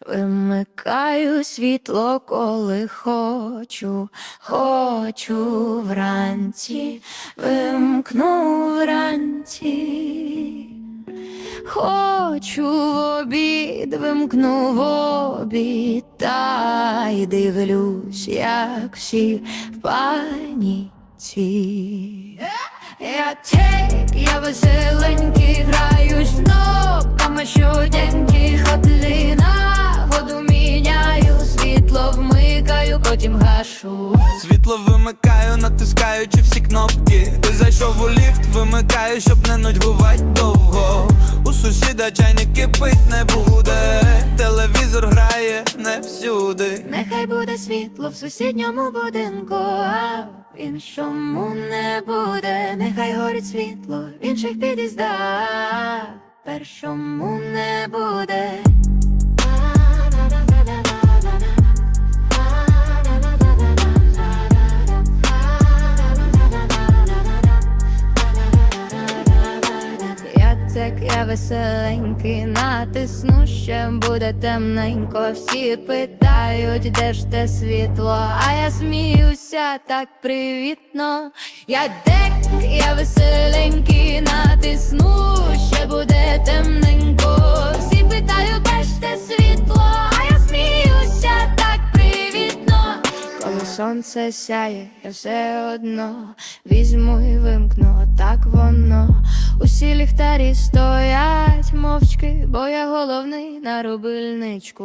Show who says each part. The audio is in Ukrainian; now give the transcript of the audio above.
Speaker 1: Вимикаю світло, коли хочу, хочу вранці, вимкну вранці. Хочу в обід, вимкну в обід, та й дивлюсь, як всі в паніці. Я тек, я веселенький, граюсь кнопками щоденькі потім гашу.
Speaker 2: Світло вимикаю, натискаючи всі кнопки. Ти зайшов у ліфт, вимикаю, щоб не нудьгувать довго. У сусіда чайник кипить не буде. Телевізор грає не всюди.
Speaker 1: Нехай буде світло в сусідньому будинку, а в іншому не буде. Нехай горить світло в інших під'їздах, першому не буде. Так, я веселенький, натисну, ще буде темненько. Всі питають, де ж те світло, а я сміюся так привітно. Я дек, я веселенький, натисну, ще буде темненько. Всі питають, де ж те світло, а я сміюся так привітно. Коли сонце сяє, я все одно візьму і вимкну. Усі ліхтарі стоять мовчки, бо я головний на рубильничку.